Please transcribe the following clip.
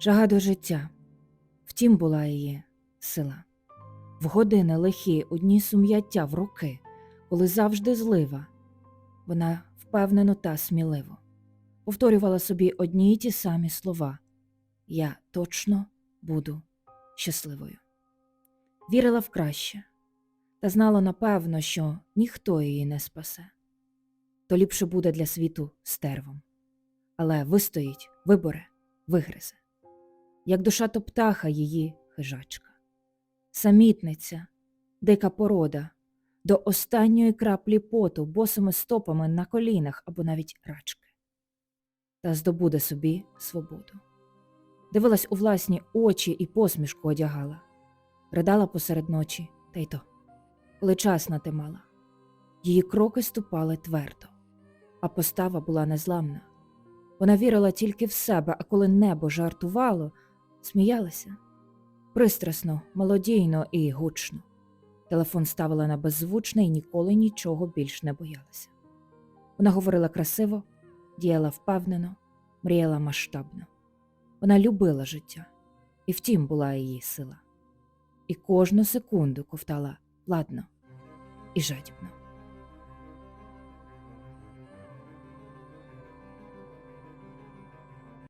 Жага до життя. Втім, була її сила. В години лихі одні сум'яття в руки, коли завжди злива. Вона впевнено та сміливо повторювала собі одні й ті самі слова Я точно буду щасливою. Вірила в краще та знала напевно, що ніхто її не спасе. То ліпше буде для світу стервом. Але вистоїть, виборе, вигризе. Як душа то птаха її хижачка, самітниця, дика порода, до останньої краплі поту, босими стопами на колінах або навіть рачки, та здобуде собі свободу. Дивилась у власні очі і посмішку одягала, ридала посеред ночі, та й то, коли час натимала. Її кроки ступали твердо, а постава була незламна. Вона вірила тільки в себе, а коли небо жартувало, сміялася пристрасно, мелодійно і гучно. Телефон ставила на беззвучне і ніколи нічого більш не боялася. Вона говорила красиво, діяла впевнено, мріяла масштабно. Вона любила життя, і втім була її сила. І кожну секунду ковтала ладно і жадібно.